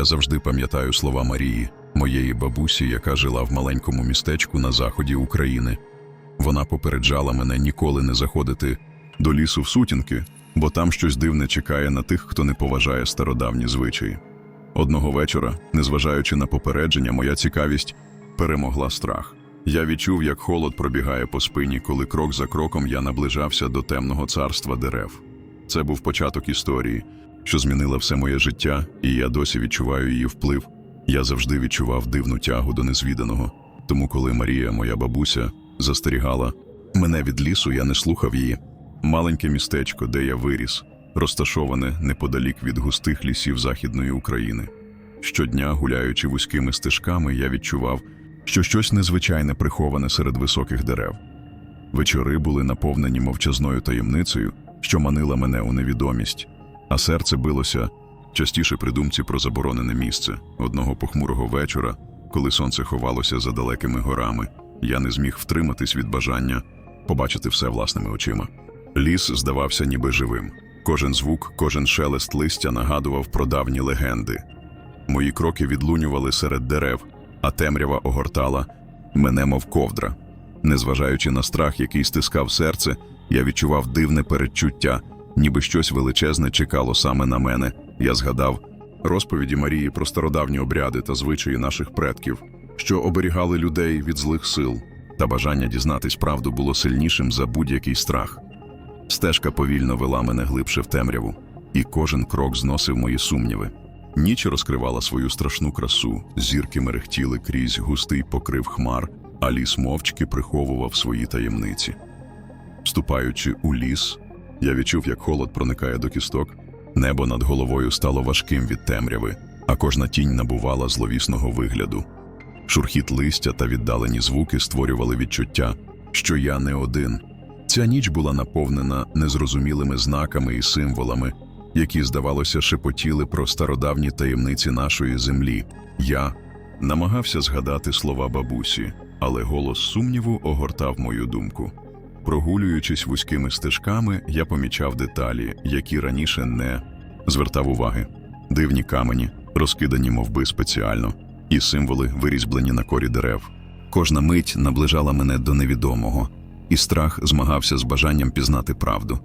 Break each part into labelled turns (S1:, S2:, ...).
S1: Я завжди пам'ятаю слова Марії, моєї бабусі, яка жила в маленькому містечку на заході України. Вона попереджала мене ніколи не заходити до лісу в сутінки, бо там щось дивне чекає на тих, хто не поважає стародавні звичаї. Одного вечора, незважаючи на попередження, моя цікавість перемогла страх. Я відчув, як холод пробігає по спині, коли крок за кроком я наближався до темного царства дерев. Це був початок історії, що змінила все моє життя, і я досі відчуваю її вплив. Я завжди відчував дивну тягу до незвіданого. Тому, коли Марія, моя бабуся, застерігала мене від лісу, я не слухав її. Маленьке містечко, де я виріс, розташоване неподалік від густих лісів Західної України. Щодня, гуляючи вузькими стежками, я відчував, що щось незвичайне приховане серед високих дерев. Вечори були наповнені мовчазною таємницею, що манила мене у невідомість, а серце билося частіше при думці про заборонене місце. Одного похмурого вечора, коли сонце ховалося за далекими горами, я не зміг втриматись від бажання побачити все власними очима. Ліс здавався ніби живим. Кожен звук, кожен шелест листя нагадував про давні легенди. Мої кроки відлунювали серед дерев, а темрява огортала мене, мов ковдра. Незважаючи на страх, який стискав серце, я відчував дивне передчуття, ніби щось величезне чекало саме на мене. Я згадав розповіді Марії про стародавні обряди та звичаї наших предків, що оберігали людей від злих сил, та бажання дізнатись правду було сильнішим за будь-який страх. Стежка повільно вела мене глибше в темряву, і кожен крок зносив мої сумніви. Ніч розкривала свою страшну красу, зірки мерехтіли крізь густий покрив хмар, а ліс мовчки приховував свої таємниці. Вступаючи у ліс, я відчув, як холод проникає до кісток, небо над головою стало важким від темряви, а кожна тінь набувала зловісного вигляду. Шурхіт листя та віддалені звуки створювали відчуття, що я не один. Ця ніч була наповнена незрозумілими знаками і символами, які, здавалося, шепотіли про стародавні таємниці нашої землі. Я намагався згадати слова бабусі, але голос сумніву огортав мою думку. Прогулюючись вузькими стежками, я помічав деталі, які раніше не звертав уваги. Дивні камені, розкидані мовби спеціально, і символи, вирізблені на корі дерев. Кожна мить наближала мене до невідомого, і страх змагався з бажанням пізнати правду.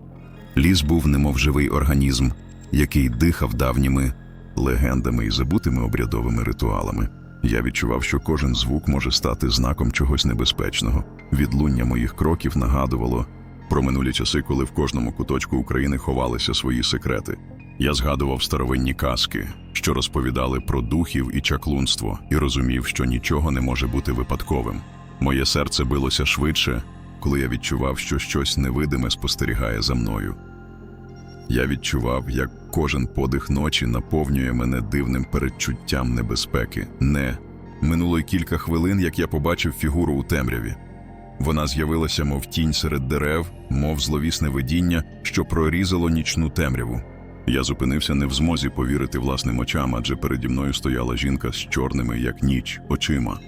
S1: Ліс був немов живий організм, який дихав давніми легендами і забутими обрядовими ритуалами. Я відчував, що кожен звук може стати знаком чогось небезпечного. Відлуння моїх кроків нагадувало про минулі часи, коли в кожному куточку України ховалися свої секрети. Я згадував старовинні казки, що розповідали про духів і чаклунство, і розумів, що нічого не може бути випадковим. Моє серце билося швидше, коли я відчував, що щось невидиме спостерігає за мною. Я відчував, як кожен подих ночі наповнює мене дивним передчуттям небезпеки. Не минуло й кілька хвилин, як я побачив фігуру у темряві. Вона з'явилася, мов тінь серед дерев, мов зловісне видіння, що прорізало нічну темряву. Я зупинився не в змозі повірити власним очам, адже переді мною стояла жінка з чорними, як ніч, очима.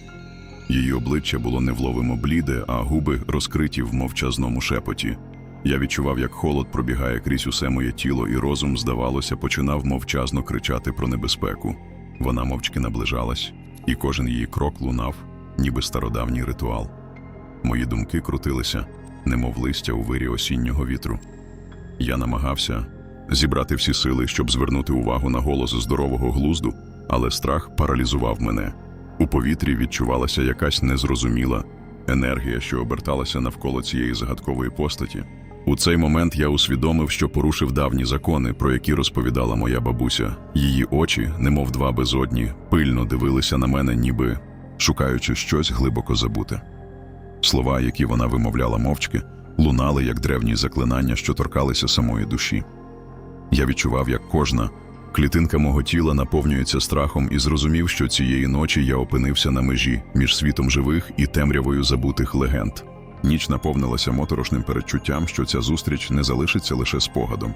S1: Її обличчя було невловимо бліде, а губи розкриті в мовчазному шепоті. Я відчував, як холод пробігає крізь усе моє тіло, і розум, здавалося, починав мовчазно кричати про небезпеку. Вона мовчки наближалась, і кожен її крок лунав, ніби стародавній ритуал. Мої думки крутилися, немов листя у вирі осіннього вітру. Я намагався зібрати всі сили, щоб звернути увагу на голос здорового глузду, але страх паралізував мене. У повітрі відчувалася якась незрозуміла енергія, що оберталася навколо цієї загадкової постаті. У цей момент я усвідомив, що порушив давні закони, про які розповідала моя бабуся. Її очі, немов два безодні, пильно дивилися на мене, ніби шукаючи щось глибоко забуте. Слова, які вона вимовляла мовчки, лунали як древні заклинання, що торкалися самої душі. Я відчував, як кожна клітинка мого тіла наповнюється страхом і зрозумів, що цієї ночі я опинився на межі між світом живих і темрявою забутих легенд. Ніч наповнилася моторошним передчуттям, що ця зустріч не залишиться лише спогадом.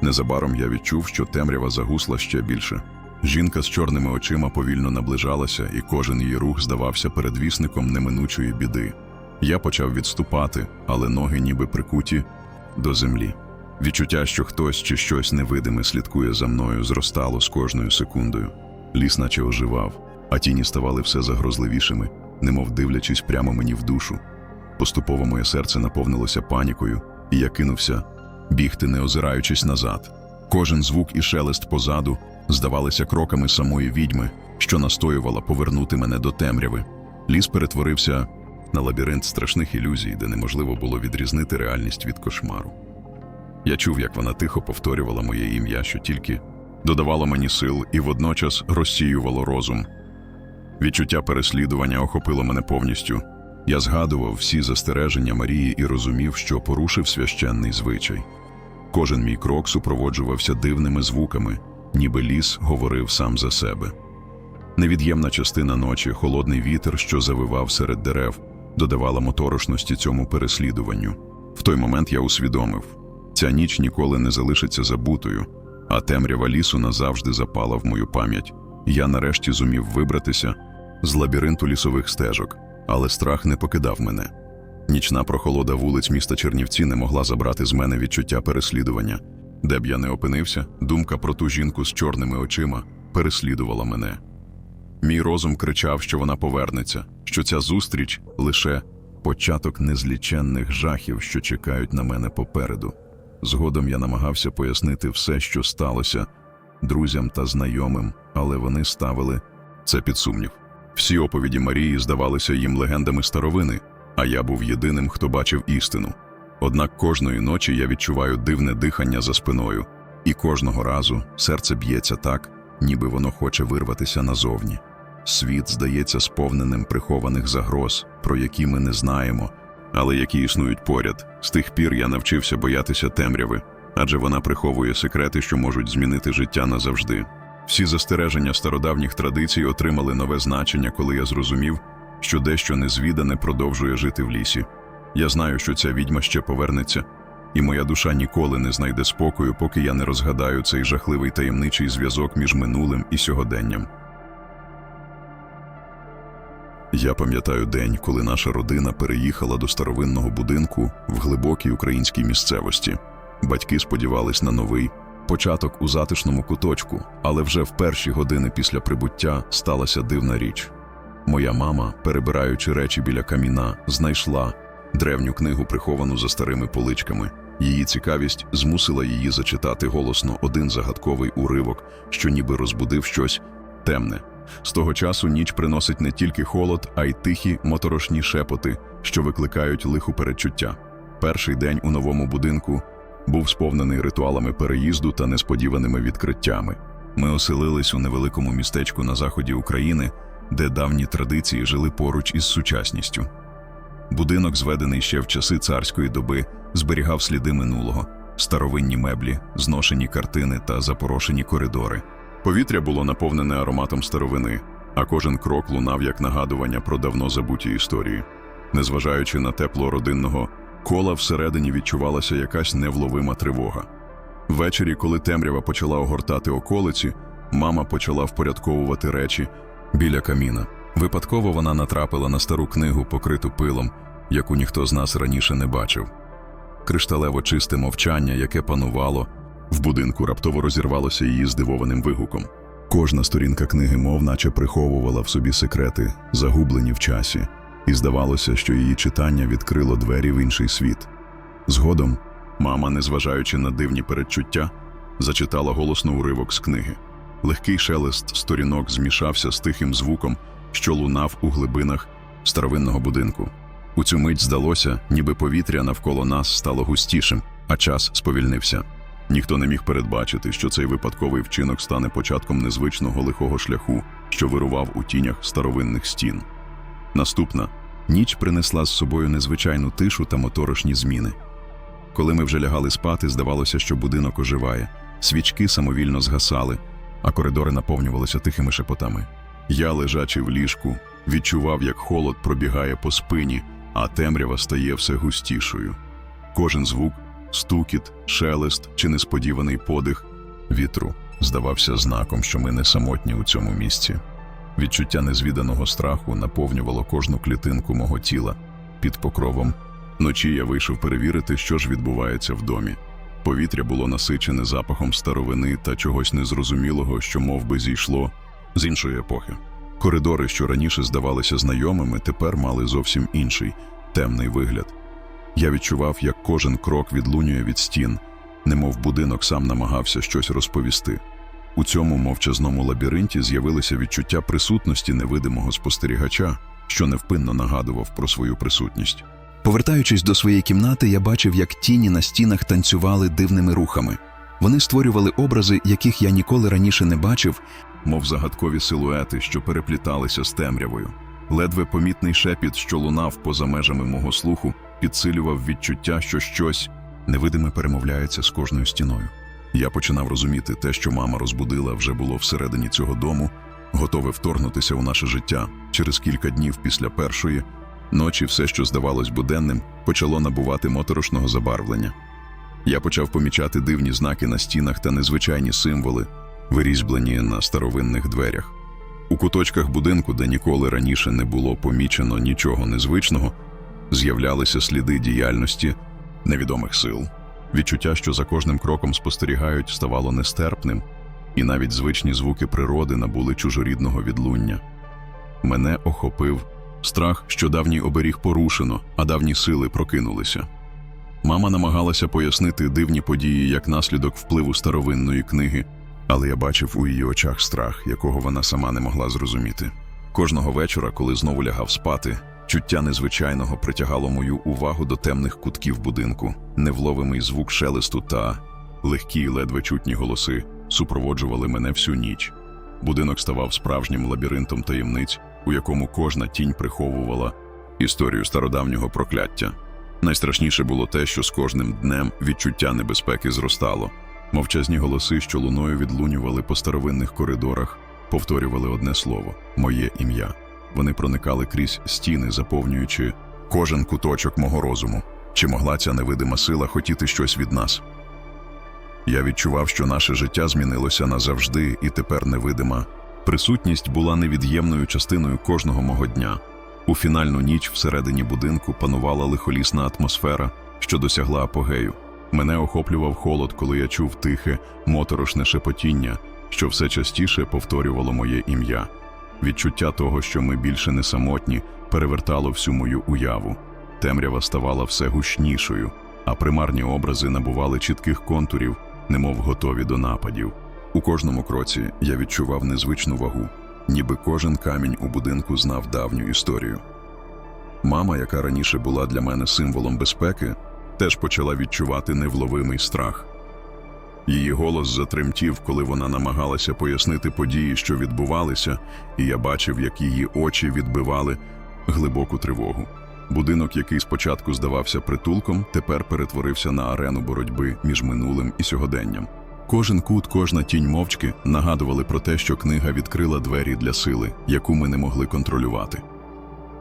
S1: Незабаром я відчув, що темрява загусла ще більше. Жінка з чорними очима повільно наближалася, і кожен її рух здавався передвісником неминучої біди. Я почав відступати, але ноги ніби прикуті до землі. Відчуття, що хтось чи щось невидиме слідкує за мною, зростало з кожною секундою. Ліс наче оживав, а тіні ставали все загрозливішими, немов дивлячись прямо мені в душу. Поступово моє серце наповнилося панікою, і я кинувся бігти, не озираючись назад. Кожен звук і шелест позаду здавалися кроками самої відьми, що настоювала повернути мене до темряви. Ліс перетворився на лабіринт страшних ілюзій, де неможливо було відрізнити реальність від кошмару. Я чув, як вона тихо повторювала моє ім'я, що тільки додавало мені сил і водночас розсіювало розум. Відчуття переслідування охопило мене повністю. Я згадував всі застереження Марії і розумів, що порушив священний звичай. Кожен мій крок супроводжувався дивними звуками, ніби ліс говорив сам за себе. Невід'ємна частина ночі, холодний вітер, що завивав серед дерев, додавала моторошності цьому переслідуванню. В той момент я усвідомив ця ніч ніколи не залишиться забутою, а темрява лісу назавжди запала в мою пам'ять. Я нарешті зумів вибратися з лабіринту лісових стежок, але страх не покидав мене. Нічна прохолода вулиць міста Чернівці не могла забрати з мене відчуття переслідування. Де б я не опинився, думка про ту жінку з чорними очима переслідувала мене. Мій розум кричав, що вона повернеться, що ця зустріч лише початок незліченних жахів, що чекають на мене попереду. Згодом я намагався пояснити все, що сталося друзям та знайомим, але вони ставили це під сумнів. Всі оповіді Марії здавалися їм легендами старовини, а я був єдиним, хто бачив істину. Однак кожної ночі я відчуваю дивне дихання за спиною, і кожного разу серце б'ється так, ніби воно хоче вирватися назовні. Світ здається сповненим прихованих загроз, про які ми не знаємо, але які існують поряд. З тих пір я навчився боятися темряви, адже вона приховує секрети, що можуть змінити життя назавжди. Всі застереження стародавніх традицій отримали нове значення, коли я зрозумів, що дещо незвідане продовжує жити в лісі. Я знаю, що ця відьма ще повернеться, і моя душа ніколи не знайде спокою, поки я не розгадаю цей жахливий таємничий зв'язок між минулим і сьогоденням. Я пам'ятаю день, коли наша родина переїхала до старовинного будинку в глибокій українській місцевості. Батьки сподівались на новий початок у затишному куточку, але вже в перші години після прибуття сталася дивна річ. Моя мама, перебираючи речі біля каміна, знайшла древню книгу, приховану за старими поличками. Її цікавість змусила її зачитати голосно один загадковий уривок, що ніби розбудив щось темне. З того часу ніч приносить не тільки холод, а й тихі моторошні шепоти, що викликають лиху передчуття. Перший день у новому будинку був сповнений ритуалами переїзду та несподіваними відкриттями. Ми оселились у невеликому містечку на заході України, де давні традиції жили поруч із сучасністю. Будинок, зведений ще в часи царської доби, зберігав сліди минулого, старовинні меблі, зношені картини та запорошені коридори. Повітря було наповнене ароматом старовини, а кожен крок лунав як нагадування про давно забуті історії. Незважаючи на тепло родинного кола, всередині відчувалася якась невловима тривога. Ввечері, коли темрява почала огортати околиці, мама почала впорядковувати речі біля каміна. Випадково вона натрапила на стару книгу, покриту пилом, яку ніхто з нас раніше не бачив. Кришталево чисте мовчання, яке панувало, в будинку раптово розірвалося її здивованим вигуком. Кожна сторінка книги, мов наче приховувала в собі секрети, загублені в часі, і здавалося, що її читання відкрило двері в інший світ. Згодом мама, незважаючи на дивні передчуття, зачитала голосно уривок з книги. Легкий шелест сторінок змішався з тихим звуком, що лунав у глибинах старовинного будинку. У цю мить здалося, ніби повітря навколо нас стало густішим, а час сповільнився. Ніхто не міг передбачити, що цей випадковий вчинок стане початком незвичного лихого шляху, що вирував у тінях старовинних стін. Наступна ніч принесла з собою незвичайну тишу та моторошні зміни. Коли ми вже лягали спати, здавалося, що будинок оживає, свічки самовільно згасали, а коридори наповнювалися тихими шепотами. Я, лежачи в ліжку, відчував, як холод пробігає по спині, а темрява стає все густішою. Кожен звук, стукіт, шелест чи несподіваний подих вітру здавався знаком, що ми не самотні у цьому місці. Відчуття незвіданого страху наповнювало кожну клітинку мого тіла під покровом. Ночі я вийшов перевірити, що ж відбувається в домі. Повітря було насичене запахом старовини та чогось незрозумілого, що мов би, зійшло з іншої епохи. Коридори, що раніше здавалися знайомими, тепер мали зовсім інший темний вигляд. Я відчував, як кожен крок відлунює від стін, немов будинок сам намагався щось розповісти. У цьому мовчазному лабіринті з'явилося відчуття присутності невидимого спостерігача, що невпинно нагадував про свою присутність.
S2: Повертаючись до своєї кімнати, я бачив, як тіні на стінах танцювали дивними рухами. Вони створювали образи, яких я ніколи раніше не бачив,
S1: мов загадкові силуети, що перепліталися з темрявою. Ледве помітний шепіт, що лунав поза межами мого слуху, підсилював відчуття, що щось невидиме перемовляється з кожною стіною. Я починав розуміти, те, що мама розбудила, вже було всередині цього дому, готове вторгнутися у наше життя. Через кілька днів після першої ночі все, що здавалось буденним, почало набувати моторошного забарвлення. Я почав помічати дивні знаки на стінах та незвичайні символи, вирізблені на старовинних дверях. У куточках будинку, де ніколи раніше не було помічено нічого незвичного, з'являлися сліди діяльності невідомих сил. Відчуття, що за кожним кроком спостерігають, ставало нестерпним, і навіть звичні звуки природи набули чужорідного відлуння. Мене охопив страх, що давній оберіг порушено, а давні сили прокинулися. Мама намагалася пояснити дивні події як наслідок впливу старовинної книги, але я бачив у її очах страх, якого вона сама не могла зрозуміти. Кожного вечора, коли знову лягав спати, чуття незвичайного притягало мою увагу до темних кутків будинку, невловимий звук шелесту та легкі, ледве чутні голоси супроводжували мене всю ніч. Будинок ставав справжнім лабіринтом таємниць, у якому кожна тінь приховувала історію стародавнього прокляття. Найстрашніше було те, що з кожним днем відчуття небезпеки зростало. Мовчазні голоси, що луною відлунювали по старовинних коридорах, повторювали одне слово моє ім'я. Вони проникали крізь стіни, заповнюючи кожен куточок мого розуму. Чи могла ця невидима сила хотіти щось від нас? Я відчував, що наше життя змінилося назавжди, і тепер невидима. Присутність була невід'ємною частиною кожного мого дня. У фінальну ніч всередині будинку панувала лихолісна атмосфера, що досягла апогею. Мене охоплював холод, коли я чув тихе, моторошне шепотіння, що все частіше повторювало моє ім'я. Відчуття того, що ми більше не самотні, перевертало всю мою уяву. Темрява ставала все гучнішою, а примарні образи набували чітких контурів, немов готові до нападів. У кожному кроці я відчував незвичну вагу, ніби кожен камінь у будинку знав давню історію. Мама, яка раніше була для мене символом безпеки, теж почала відчувати невловимий страх. Її голос затремтів, коли вона намагалася пояснити події, що відбувалися, і я бачив, як її очі відбивали глибоку тривогу. Будинок, який спочатку здавався притулком, тепер перетворився на арену боротьби між минулим і сьогоденням. Кожен кут, кожна тінь мовчки нагадували про те, що книга відкрила двері для сили, яку ми не могли контролювати.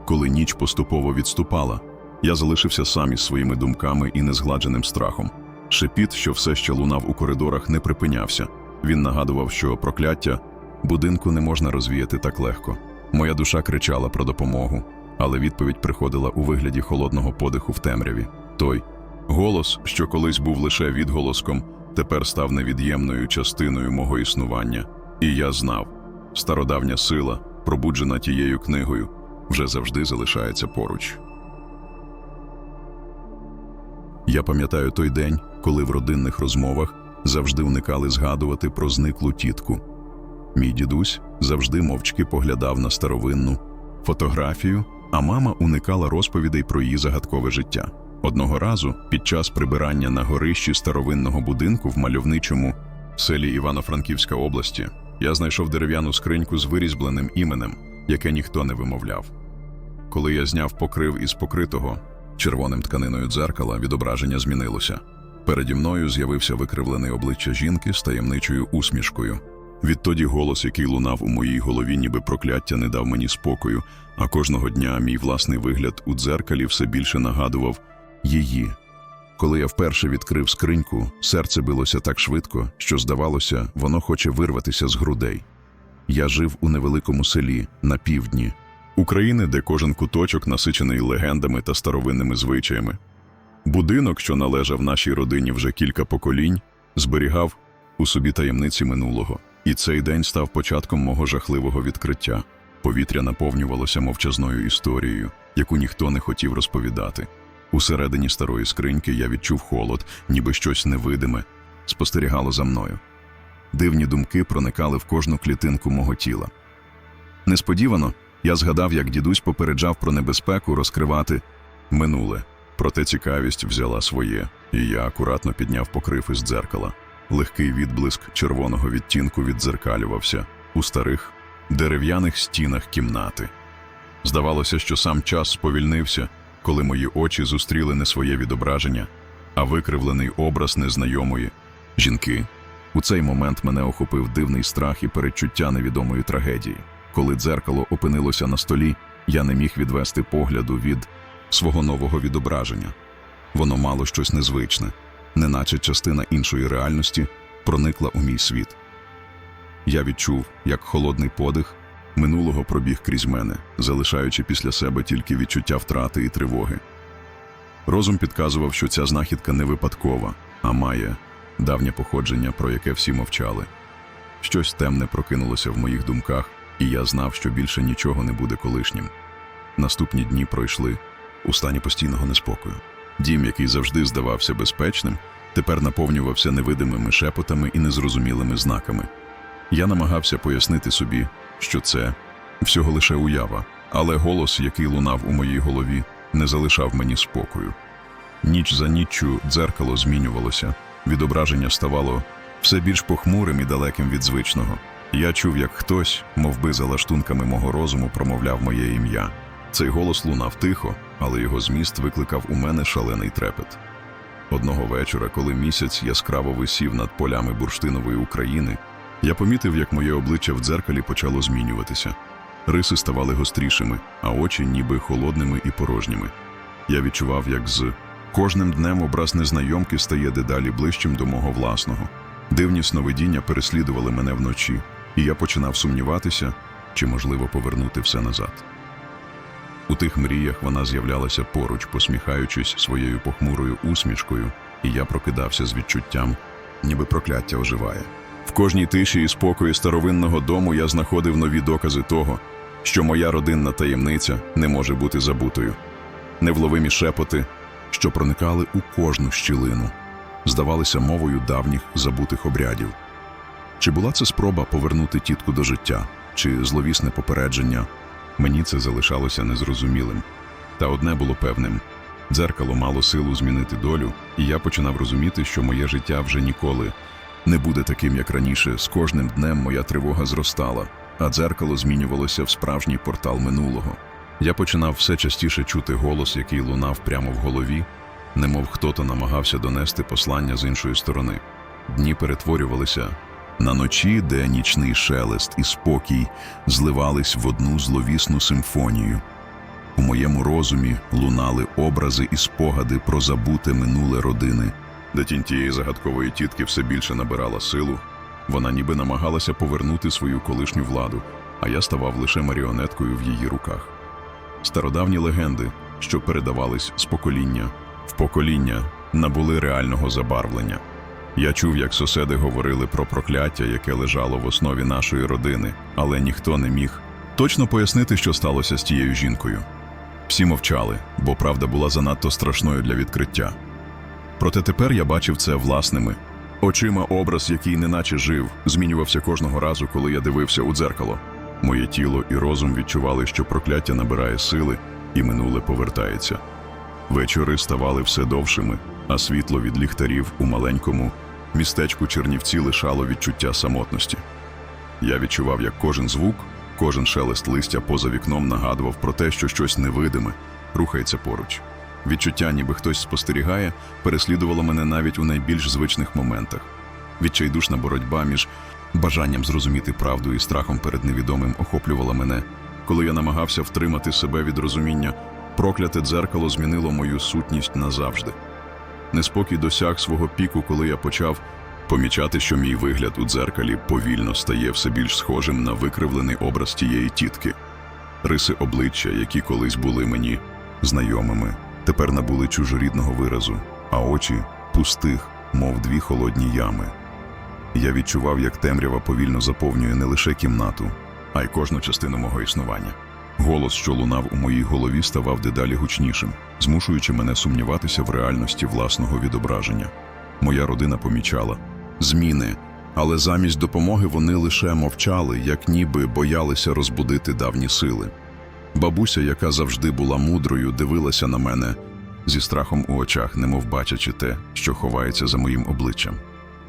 S1: Коли ніч поступово відступала, я залишився сам із своїми думками і незгладженим страхом. Шепіт, що все ще лунав у коридорах, не припинявся. Він нагадував, що прокляття будинку не можна розвіяти так легко. Моя душа кричала про допомогу, але відповідь приходила у вигляді холодного подиху в темряві. Той голос, що колись був лише відголоском, тепер став невід'ємною частиною мого існування. І я знав, стародавня сила, пробуджена тією книгою, вже завжди залишається поруч. Я пам'ятаю той день, коли в родинних розмовах завжди уникали згадувати про зниклу тітку. Мій дідусь завжди мовчки поглядав на старовинну фотографію, а мама уникала розповідей про її загадкове життя. Одного разу, під час прибирання на горищі старовинного будинку в мальовничому селі Івано-Франківська області, я знайшов дерев'яну скриньку з вирізбленим іменем, яке ніхто не вимовляв. Коли я зняв покрив із покритого червоним тканиною дзеркала, відображення змінилося. Переді мною з'явився викривлений обличчя жінки з таємничою усмішкою. Відтоді голос, який лунав у моїй голові, ніби прокляття, не дав мені спокою, а кожного дня мій власний вигляд у дзеркалі все більше нагадував її. Коли я вперше відкрив скриньку, серце билося так швидко, що, здавалося, воно хоче вирватися з грудей. Я жив у невеликому селі на півдні України, де кожен куточок насичений легендами та старовинними звичаями. Будинок, що належав нашій родині вже кілька поколінь, зберігав у собі таємниці минулого. І цей день став початком мого жахливого відкриття. Повітря наповнювалося мовчазною історією, яку ніхто не хотів розповідати. Усередині старої скриньки я відчув холод, ніби щось невидиме, спостерігало за мною. Дивні думки проникали в кожну клітинку мого тіла. Несподівано я згадав, як дідусь попереджав про небезпеку розкривати минуле. Проте цікавість взяла своє, і я акуратно підняв покрив із дзеркала. Легкий відблиск червоного відтінку віддзеркалювався у старих дерев'яних стінах кімнати. Здавалося, що сам час сповільнився, коли мої очі зустріли не своє відображення, а викривлений образ незнайомої жінки. У цей момент мене охопив дивний страх і передчуття невідомої трагедії. Коли дзеркало опинилося на столі, я не міг відвести погляду від свого нового відображення. Воно мало щось незвичне, неначе частина іншої реальності проникла у мій світ. Я відчув, як холодний подих минулого пробіг крізь мене, залишаючи після себе тільки відчуття втрати і тривоги. Розум підказував, що ця знахідка не випадкова, а має давнє походження, про яке всі мовчали. Щось темне прокинулося в моїх думках, і я знав, що більше нічого не буде колишнім. Наступні дні пройшли у стані постійного неспокою. Дім, який завжди здавався безпечним, тепер наповнювався невидимими шепотами і незрозумілими знаками. Я намагався пояснити собі, що це всього лише уява, але голос, який лунав у моїй голові, не залишав мені спокою. Ніч за ніччю дзеркало змінювалося, відображення ставало все більш похмурим і далеким від звичного. Я чув, як хтось, мов би за лаштунками мого розуму, промовляв моє ім'я. Цей голос лунав тихо, але його зміст викликав у мене шалений трепет. Одного вечора, коли місяць яскраво висів над полями бурштинової України, я помітив, як моє обличчя в дзеркалі почало змінюватися. Риси ставали гострішими, а очі ніби холодними і порожніми. Я відчував, як з кожним днем образ незнайомки стає дедалі ближчим до мого власного. Дивні сновидіння переслідували мене вночі, і я починав сумніватися, чи можливо повернути все назад. У тих мріях вона з'являлася поруч, посміхаючись своєю похмурою усмішкою, і я прокидався з відчуттям, ніби прокляття оживає. В кожній тиші і спокої старовинного дому я знаходив нові докази того, що моя родинна таємниця не може бути забутою. Невловимі шепоти, що проникали у кожну щілину, здавалися мовою давніх забутих обрядів. Чи була це спроба повернути тітку до життя, чи зловісне попередження? Мені це залишалося незрозумілим. Та одне було певним дзеркало мало силу змінити долю, і я починав розуміти, що моє життя вже ніколи не буде таким, як раніше. З кожним днем моя тривога зростала, а дзеркало змінювалося в справжній портал минулого. Я починав все частіше чути голос, який лунав прямо в голові, немов хто-то намагався донести послання з іншої сторони. Дні перетворювалися на ночі, де нічний шелест і спокій зливались в одну зловісну симфонію. У моєму розумі лунали образи і спогади про забуте минуле родини, де тінь тієї загадкової тітки все більше набирала силу. Вона ніби намагалася повернути свою колишню владу, а я ставав лише маріонеткою в її руках. Стародавні легенди, що передавались з покоління в покоління, набули реального забарвлення. Я чув, як сусіди говорили про прокляття, яке лежало в основі нашої родини, але ніхто не міг точно пояснити, що сталося з тією жінкою. Всі мовчали, бо правда була занадто страшною для відкриття. Проте тепер я бачив це власними очима образ, який неначе жив, змінювався кожного разу, коли я дивився у дзеркало. Моє тіло і розум відчували, що прокляття набирає сили, і минуле повертається. Вечори ставали все довшими, а світло від ліхтарів у маленькому містечку Чернівці лишало відчуття самотності. Я відчував, як кожен звук, кожен шелест листя поза вікном нагадував про те, що щось невидиме рухається поруч. Відчуття, ніби хтось спостерігає, переслідувало мене навіть у найбільш звичних моментах. Відчайдушна боротьба між бажанням зрозуміти правду і страхом перед невідомим охоплювала мене. Коли я намагався втримати себе від розуміння, прокляте дзеркало змінило мою сутність назавжди. Неспокій досяг свого піку, коли я почав помічати, що мій вигляд у дзеркалі повільно стає все більш схожим на викривлений образ тієї тітки. Риси обличчя, які колись були мені знайомими, тепер набули чужорідного виразу, а очі пустих, мов дві холодні ями. Я відчував, як темрява повільно заповнює не лише кімнату, а й кожну частину мого існування. Голос, що лунав у моїй голові, ставав дедалі гучнішим, змушуючи мене сумніватися в реальності власного відображення. Моя родина помічала зміни, але замість допомоги вони лише мовчали, як ніби боялися розбудити давні сили. Бабуся, яка завжди була мудрою, дивилася на мене зі страхом у очах, немов бачачи те, що ховається за моїм обличчям.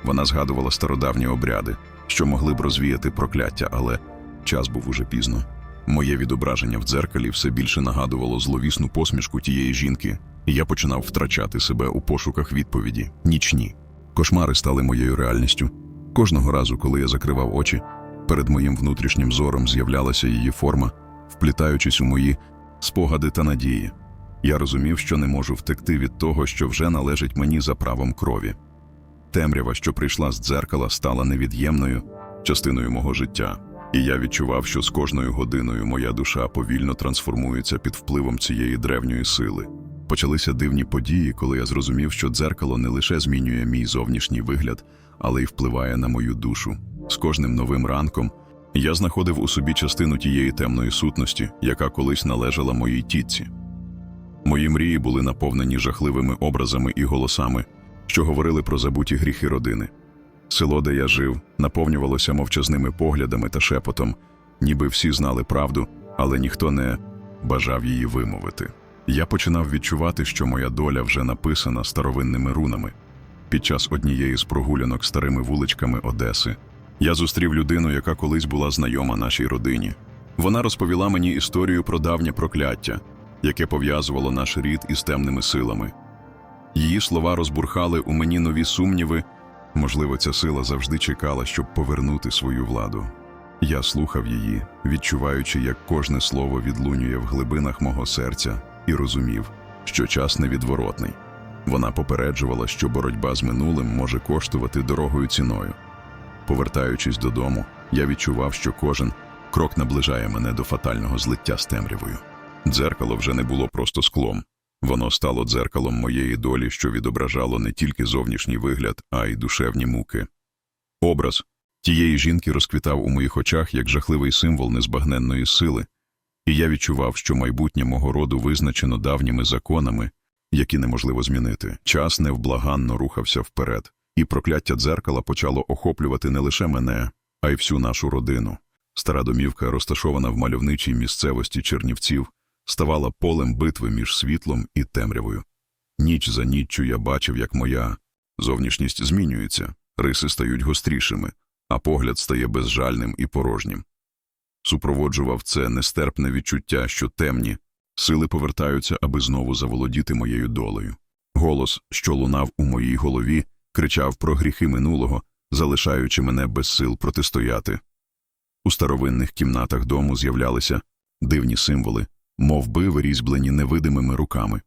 S1: Вона згадувала стародавні обряди, що могли б розвіяти прокляття, але час був уже пізно. Моє відображення в дзеркалі все більше нагадувало зловісну посмішку тієї жінки, і я починав втрачати себе у пошуках відповіді нічні. Кошмари стали моєю реальністю. Кожного разу, коли я закривав очі, перед моїм внутрішнім зором з'являлася її форма, вплітаючись у мої спогади та надії. Я розумів, що не можу втекти від того, що вже належить мені за правом крові. Темрява, що прийшла з дзеркала, стала невід'ємною частиною мого життя, і я відчував, що з кожною годиною моя душа повільно трансформується під впливом цієї древньої сили. Почалися дивні події, коли я зрозумів, що дзеркало не лише змінює мій зовнішній вигляд, але й впливає на мою душу. З кожним новим ранком я знаходив у собі частину тієї темної сутності, яка колись належала моїй тітці. Мої мрії були наповнені жахливими образами і голосами, що говорили про забуті гріхи родини. Село, де я жив, наповнювалося мовчазними поглядами та шепотом, ніби всі знали правду, але ніхто не бажав її вимовити. Я починав відчувати, що моя доля вже написана старовинними рунами. Під час однієї з прогулянок старими вуличками Одеси я зустрів людину, яка колись була знайома нашій родині. Вона розповіла мені історію про давнє прокляття, яке пов'язувало наш рід із темними силами. Її слова розбурхали у мені нові сумніви. Можливо, ця сила завжди чекала, щоб повернути свою владу. Я слухав її, відчуваючи, як кожне слово відлунює в глибинах мого серця, і розумів, що час невідворотний. Вона попереджувала, що боротьба з минулим може коштувати дорогою ціною. Повертаючись додому, я відчував, що кожен крок наближає мене до фатального злиття з темрявою. Дзеркало вже не було просто склом. Воно стало дзеркалом моєї долі, що відображало не тільки зовнішній вигляд, а й душевні муки. Образ тієї жінки розквітав у моїх очах як жахливий символ незбагненної сили, і я відчував, що майбутнє мого роду визначено давніми законами, які неможливо змінити. Час невблаганно рухався вперед, і прокляття дзеркала почало охоплювати не лише мене, а й всю нашу родину. Стара домівка, розташована в мальовничій місцевості Чернівців, ставала полем битви між світлом і темрявою. Ніч за ніччю я бачив, як моя зовнішність змінюється, риси стають гострішими, а погляд стає безжальним і порожнім. Супроводжував це нестерпне відчуття, що темні сили повертаються, аби знову заволодіти моєю долею. Голос, що лунав у моїй голові, кричав про гріхи минулого, залишаючи мене без сил протистояти. У старовинних кімнатах дому з'являлися дивні символи, мов би вирізблені невидимими руками.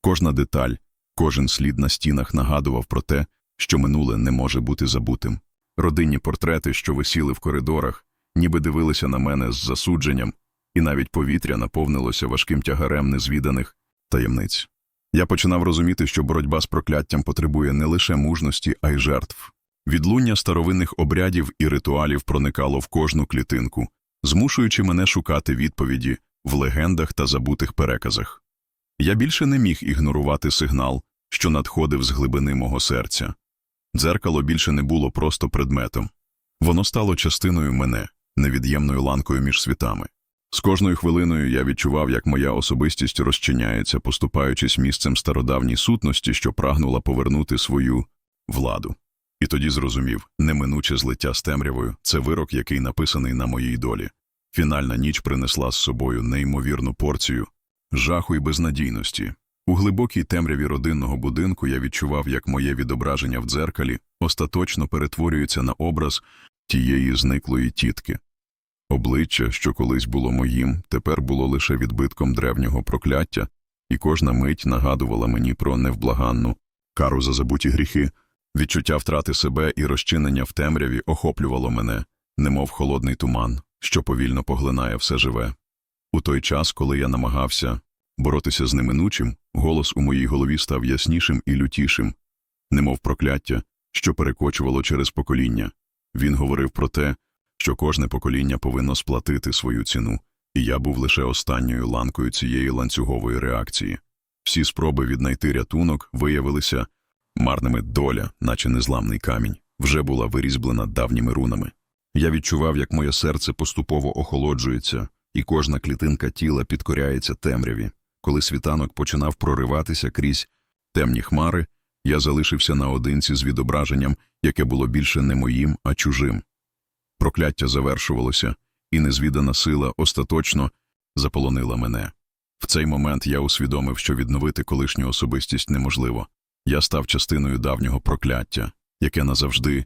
S1: Кожна деталь, кожен слід на стінах нагадував про те, що минуле не може бути забутим. Родинні портрети, що висіли в коридорах, ніби дивилися на мене з засудженням, і навіть повітря наповнилося важким тягарем незвіданих таємниць. Я починав розуміти, що боротьба з прокляттям потребує не лише мужності, а й жертв. Відлуння старовинних обрядів і ритуалів проникало в кожну клітинку, змушуючи мене шукати відповіді в легендах та забутих переказах. Я більше не міг ігнорувати сигнал, що надходив з глибини мого серця. Дзеркало більше не було просто предметом. Воно стало частиною мене, невід'ємною ланкою між світами. З кожною хвилиною я відчував, як моя особистість розчиняється, поступаючись місцем стародавній сутності, що прагнула повернути свою владу. І тоді зрозумів, неминуче злиття з темрявою це вирок, який написаний на моїй долі. Фінальна ніч принесла з собою неймовірну порцію жаху і безнадійності. У глибокій темряві родинного будинку я відчував, як моє відображення в дзеркалі остаточно перетворюється на образ тієї зниклої тітки. Обличчя, що колись було моїм, тепер було лише відбитком древнього прокляття, і кожна мить нагадувала мені про невблаганну кару за забуті гріхи. Відчуття втрати себе і розчинення в темряві охоплювало мене, немов холодний туман, що повільно поглинає все живе. У той час, коли я намагався боротися з неминучим, голос у моїй голові став яснішим і лютішим, немов прокляття, що перекочувало через покоління. Він говорив про те, що кожне покоління повинно сплатити свою ціну, і я був лише останньою ланкою цієї ланцюгової реакції. Всі спроби віднайти рятунок виявилися марними доля, наче незламний камінь, вже була вирізблена давніми рунами. Я відчував, як моє серце поступово охолоджується, і кожна клітинка тіла підкоряється темряві. Коли світанок починав прориватися крізь темні хмари, я залишився наодинці з відображенням, яке було більше не моїм, а чужим. Прокляття завершувалося, і незвідана сила остаточно заполонила мене. В цей момент я усвідомив, що відновити колишню особистість неможливо. Я став частиною давнього прокляття, яке назавжди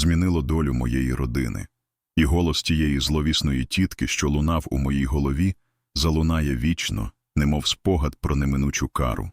S1: змінило долю моєї родини. І голос тієї зловісної тітки, що лунав у моїй голові, залунає вічно, немов спогад про неминучу кару.